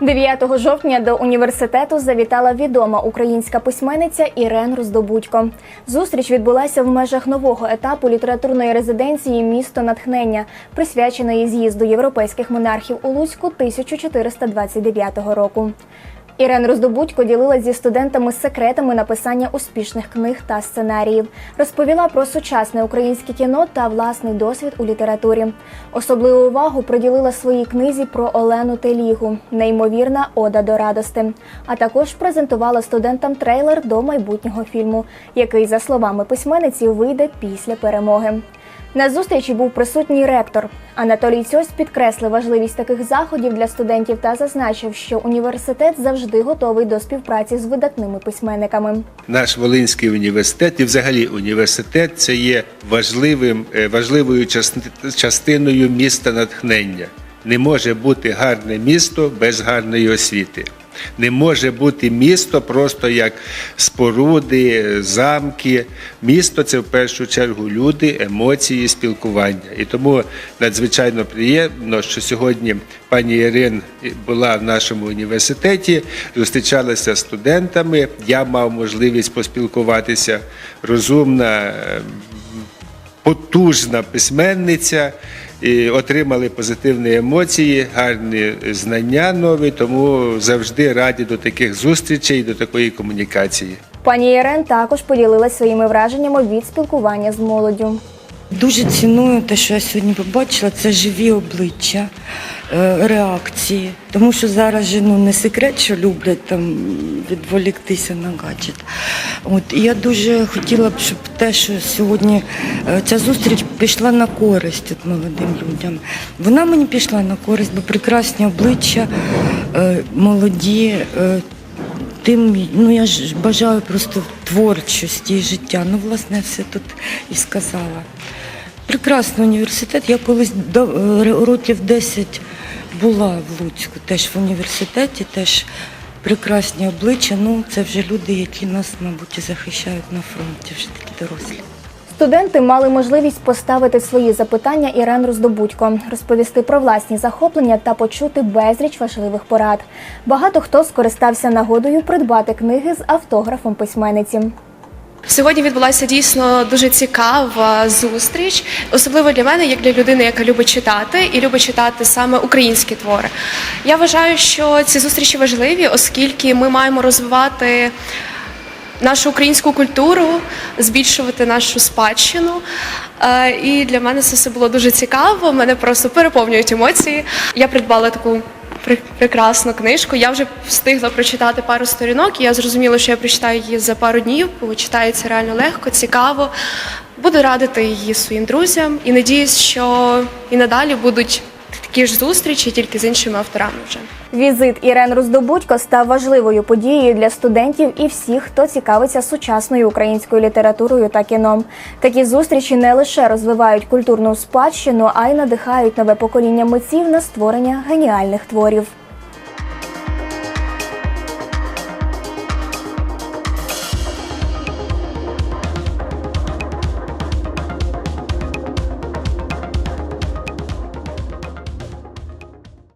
9 жовтня до університету завітала відома українська письменниця Ірен Роздобудько. Зустріч відбулася в межах нового етапу літературної резиденції Місто натхнення, присвяченої з'їзду європейських монархів у Луцьку 1429 року. Ірен Роздобудько ділилась зі студентами секретами написання успішних книг та сценаріїв, розповіла про сучасне українське кіно та власний досвід у літературі. Особливу увагу приділила своїй книзі про Олену Телігу Неймовірна ода до радости. А також презентувала студентам трейлер до майбутнього фільму, який, за словами письменниці, вийде після перемоги. На зустрічі був присутній ректор. Анатолій Цьось підкреслив важливість таких заходів для студентів та зазначив, що університет завжди готовий до співпраці з видатними письменниками. Наш Волинський університет і взагалі університет це є важливим, е, важливою части- частиною міста натхнення. Не може бути гарне місто без гарної освіти. Не може бути місто просто як споруди, замки. Місто це в першу чергу люди, емоції, спілкування. І тому надзвичайно приємно, що сьогодні пані Ірин була в нашому університеті, зустрічалася з студентами. Я мав можливість поспілкуватися. Розумна, е, потужна письменниця. І отримали позитивні емоції, гарні знання нові, тому завжди раді до таких зустрічей, до такої комунікації. Пані Ірен також поділилась своїми враженнями від спілкування з молоддю. Дуже ціную те, що я сьогодні побачила, це живі обличчя, е, реакції. Тому що зараз же ну, не секрет, що люблять там відволіктися на гаджет. От, і я дуже хотіла б, щоб те, що сьогодні е, ця зустріч пішла на користь от, молодим людям. Вона мені пішла на користь, бо прекрасні обличчя, е, молоді. Тим, ну я ж бажаю просто творчості і життя. Ну, власне, все тут і сказала. Прекрасний університет. Я колись до е, років 10 була в Луцьку, теж в університеті, теж прекрасні обличчя. Ну, це вже люди, які нас, мабуть, захищають на фронті, вже такі дорослі. Студенти мали можливість поставити свої запитання Ірен Роздобудько, розповісти про власні захоплення та почути безліч важливих порад. Багато хто скористався нагодою придбати книги з автографом письменниці. Сьогодні відбулася дійсно дуже цікава зустріч, особливо для мене, як для людини, яка любить читати і любить читати саме українські твори. Я вважаю, що ці зустрічі важливі, оскільки ми маємо розвивати нашу українську культуру, збільшувати нашу спадщину. Е, І для мене це все було дуже цікаво. Мене просто переповнюють емоції. Я придбала таку пр- прекрасну книжку. Я вже встигла прочитати пару сторінок. І я зрозуміла, що я прочитаю її за пару днів, бо читається реально легко, цікаво. Буду радити її своїм друзям і надіюсь, що і надалі будуть такі ж зустрічі, тільки з іншими авторами вже. Візит Ірен Роздобудько став важливою подією для студентів і всіх, хто цікавиться сучасною українською літературою та кіном. Такі зустрічі не лише розвивають культурну спадщину, а й надихають нове покоління митців на створення геніальних творів.